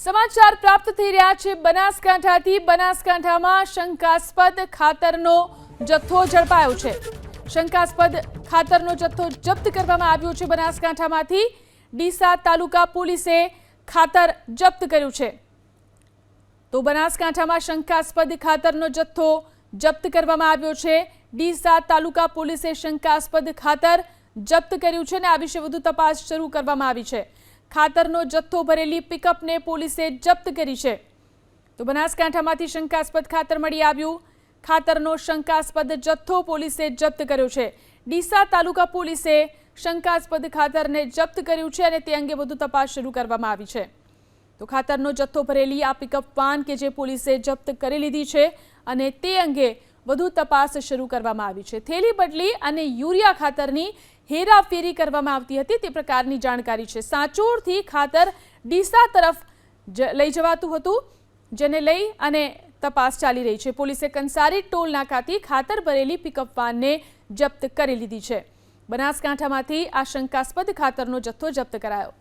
સમાચાર પ્રાપ્ત થઈ રહ્યા છે બનાસકાંઠાથી. બનાસકાંઠામાં શંકાસ્પદ ખાતરનો જથ્થો ઝડપાયો છે. શંકાસ્પદ ખાતરનો જથ્થો જપ્ત કરવામાં આવ્યો છે બનાસકાંઠામાંથી. ડીસા તાલુકા પોલીસે ખાતર જપ્ત કર્યું છે. તો બનાસકાંઠામાં શંકાસ્પદ ખાતરનો જથ્થો જપ્ત કરવામાં આવ્યો છે. ડીસા તાલુકા પોલીસે શંકાસ્પદ ખાતર જપ્ત કર્યું છે અને આ વિશે વધુ તપાસ શરૂ કરવામાં આવી છે. ખાતરનો જથ્થો ભરેલી પિકઅપને પોલીસે જપ્ત કરી છે. તો બનાસકાંઠામાંથી શંકાસ્પદ ખાતર મળી આવ્યું. ખાતરનો શંકાસ્પદ જથ્થો પોલીસે જપ્ત કર્યો છે. ડીસા તાલુકા પોલીસે શંકાસ્પદ ખાતરને જપ્ત કર્યું છે અને તે અંગે વધુ તપાસ શરૂ કરવામાં આવી છે. તો ખાતરનો જથ્થો ભરેલી આ પિકઅપ વાન કે જે પોલીસે જપ્ત કરી લીધી છે અને તે અંગે વધુ તપાસ શરૂ કરવામાં આવી છે. થેલી બદલી અને યુરિયા ખાતરની હેરાફેરી કરવામાં આવતી હતી. તે પ્રકારની જાણકારી છે. સાંચોરથી ખાતર ડીસા તરફ લઈ જવાતું હતું, જેને લઈ અને તપાસ ચાલી રહી છે. પોલીસે કંસારી ટોલ નાકાથી ખાતર ભરેલી પિકઅપ વાનને જપ્ત કરી લીધી છે. બનાસકાંઠામાંથી આ શંકાસ્પદ ખાતરનો જથ્થો જપ્ત કરાયો.